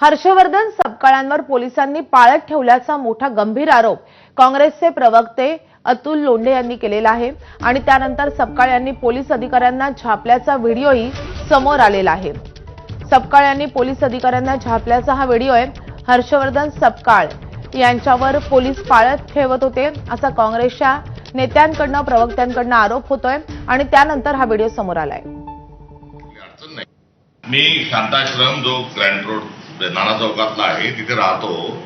हर्षवर्धन सपकाळांवर पोलिसांनी पाळत ठेवल्याचा मोठा गंभीर आरोप काँग्रेसचे प्रवक्ते अतुल लोंढे यांनी केलेला आहे. आणि त्यानंतर सपकाळ यांनी पोलीस अधिकाऱ्यांना झापल्याचा व्हिडिओही समोर आलेला आहे. सपकाळ यांनी पोलीस अधिकाऱ्यांना झापल्याचा हा व्हिडिओ आहे. हर्षवर्धन सपकाळ यांच्यावर पोलीस पाळत ठेवत होते असा काँग्रेसच्या नेत्यांकडनं प्रवक्त्यांकडनं आरोप होतोय आणि त्यानंतर हा व्हिडिओ समोर आलाय. मी शांताश्रम जो ग्रँड रोड नाना चौकातला आहे तिथे राहतो.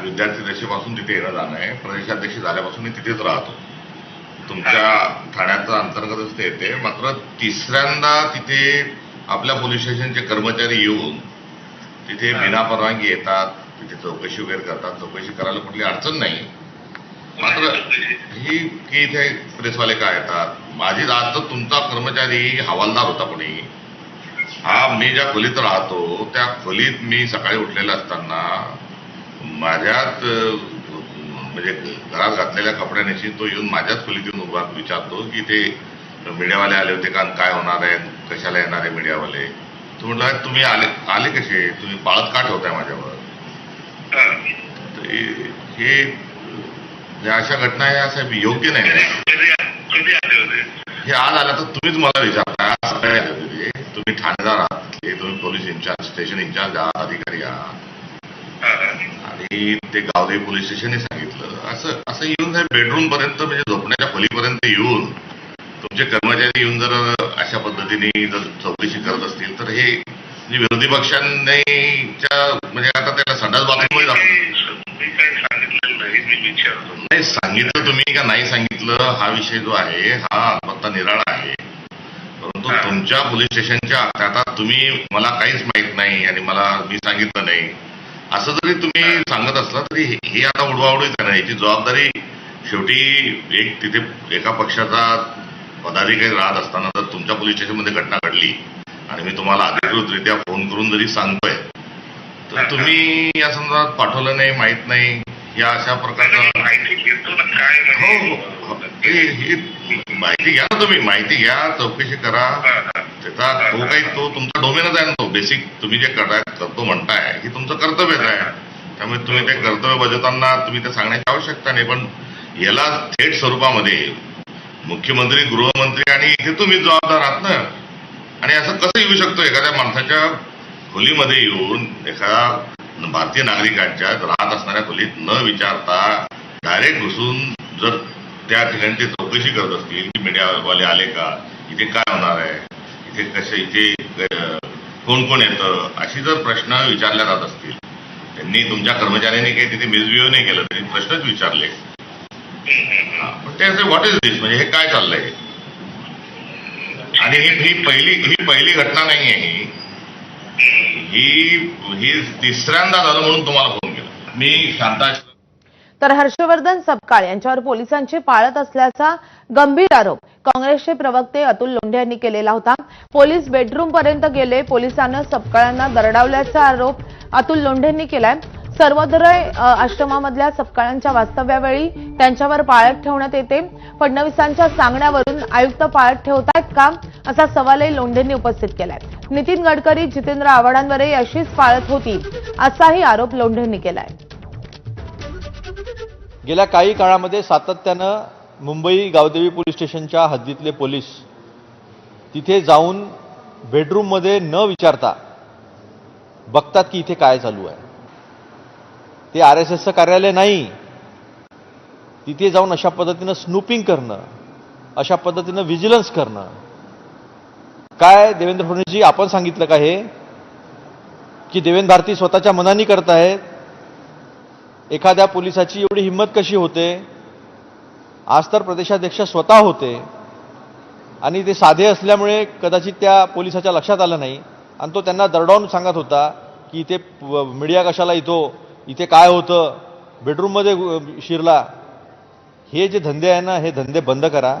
विद्यार्थी दशेपासून तिथे येणं जाणं आहे. प्रदेशाध्यक्ष झाल्यापासून मी तिथेच राहतो. तुमच्या ठाण्याचं अंतर्गतच ते. येते मात्र तिसऱ्यांदा तिथे आपल्या पोलीस स्टेशनचे कर्मचारी येऊन तिथे बिना परवानगी येतात तिथे चौकशी वगैरे करतात. चौकशी करायला कुठली अडचण नाही. मात्र ही की इथे प्रेसवाले काय येतात? माझी आज तर तुमचा कर्मचारी हवालदार होता कोणी. हा मी ज्या खोलीत राहतो त्या खोलीत मी सकाळी उठलेला असताना माझ्यात म्हणजे घरात घातलेल्या कपड्यानेशी तो येऊन माझ्याच खोलीत येऊन उभा विचारतो की ते मीडियावाले आले होते का काय होणार आहे कशाला येणार आहे मीडियावाले? तो म्हटलं तुम्ही आले आले कसे? तुम्ही पाळत का ठेवताय माझ्यावर. हे- अशा घटना ह्या साहेब योग्य नाही. हे आज आल्या तर तुम्हीच मला विचारताय तुम्ही ठाणेदार आहात तुम्ही पोलीस इंचार्ज स्टेशन इंचार्ज आहात अधिकारी आहात. आणि ते गावदेवी पोलीस स्टेशनने सांगितलं. असं असं येऊन बेडरूम पर्यंत म्हणजे झोपण्याच्या खोलीपर्यंत येऊन तुमचे कर्मचारी येऊन जर अशा पद्धतीने जर चौकशी करत असतील तर हे विरोधी पक्षांच्या म्हणजे आता त्याला संडास सांगितलेलं नाही सांगितलं तुम्ही का नाही सांगितलं? हा विषय जो आहे हा फक्त निराळा आहे. परंतु हा. तुमच्या पोलीस स्टेशनच्या आता तुम्ही मला काहीच माहीत नाही आणि मला मी सांगितलं नाही. असं जरी तुम्ही सांगत असला तरी हे- आता उडवाउडीच आहे याची जबाबदारी शेवटी एक तिथे एका पक्षाचा पदाधिकारी राहत असताना जर तुमच्या पोलीस स्टेशनमध्ये घटना घडली आणि मी तुम्हाला अधिकृतरित्या फोन करून जरी सांगतोय तर तुम्ही या संदर्भात पाठवलं नाही माहीत नाही या अशा प्रकारचा हो हो. हे माहिती घ्या ना तुम्ही माहिती घ्या चौकशी करा. त्याचा तो काही तो तुमचा डोमेनच आहे ना तो बेसिक तुम्ही जे करताय करतो म्हणताय हे तुमचं कर्तव्यच आहे. त्यामुळे तुम्ही ते कर्तव्य बजावताना तुम्ही ते सांगण्याची आवश्यकता नाही पण याला थेट स्वरूपामध्ये मुख्यमंत्री गृहमंत्री आणि इथे तुम्ही जबाबदार आहात ना. आणि असं कसं येऊ शकतो एखाद्या माणसाच्या खोलीमध्ये येऊन एखाद्या भारतीय नागरिकांच्या राहत असणाऱ्या खोलीत न विचारता डायरेक्ट घुसून जर त्या ठिकाणी ते चौकशी करत असतील की मीडियावाले आले का? इथे काय होणार आहे? इथे कसे इथे कोण कोण येतं? अशी जर प्रश्न विचारल्या जात असतील त्यांनी तुमच्या कर्मचाऱ्यांनी काही तिथे मिसबिहेव नाही केलं त्यांनी प्रश्नच विचारले. पण ते असे व्हॉट इज दिस म्हणजे हे काय चाललंय? आणि ही ही पहिली ही पहिली घटना नाही आहे ही. ही ही तिसऱ्यांदा झालं म्हणून तुम्हाला फोन केला. मी शांता तर हर्षवर्धन सपकाळ यांच्यावर पोलिसांची पाळत असल्याचा गंभीर आरोप काँग्रेसचे प्रवक्ते अतुल लोंढे यांनी केलेला होता. पोलीस बेडरूम पर्यंत गेले. पोलिसांना सपकाळांना दरडावल्याचा आरोप अतुल लोंढेंनी केलाय. सर्वोदय आश्रमामधल्या सपकाळांच्या वास्तव्यावेळी त्यांच्यावर पाळत ठेवण्यात येते. फडणवीसांच्या सांगण्यावरून आयुक्त पाळत ठेवतायत का असा सवालही लोंढेंनी उपस्थित केलाय. नितीन गडकरी जितेंद्र आव्हाडांवरही अशीच पाळत होती असाही आरोप लोंढेंनी केलाय. गेल्या काही काळामध्ये सातत्यानं मुंबई गावदेवी पोलीस स्टेशनच्या हद्दीतले पोलीस तिथे जाऊन बेडरूममध्ये न विचारता बघतात की इथे काय चालू आहे. ते आर एस एसचं कार्यालय नाही. तिथे जाऊन अशा पद्धतीनं स्नूपिंग करणं अशा पद्धतीनं व्हिजिलन्स करणं. काय देवेंद्र फडणवीसजी आपण सांगितलं का हे? की देवेंद्र भारती स्वतःच्या मनाने करत आहेत एखाद्या पोलिसाची एवढी हिंमत कशी होते? आज तर प्रदेशाध्यक्ष स्वतः होते. आणि ते साधे असल्यामुळे कदाचित त्या पोलिसाच्या लक्षात आलं नाही. आणि तो त्यांना दरडावून सांगत होता की इथे मीडिया कशाला येतो? इथे काय होतं? बेडरूममध्ये शिरला. हे जे धंदे आहे ना हे धंदे बंद करा.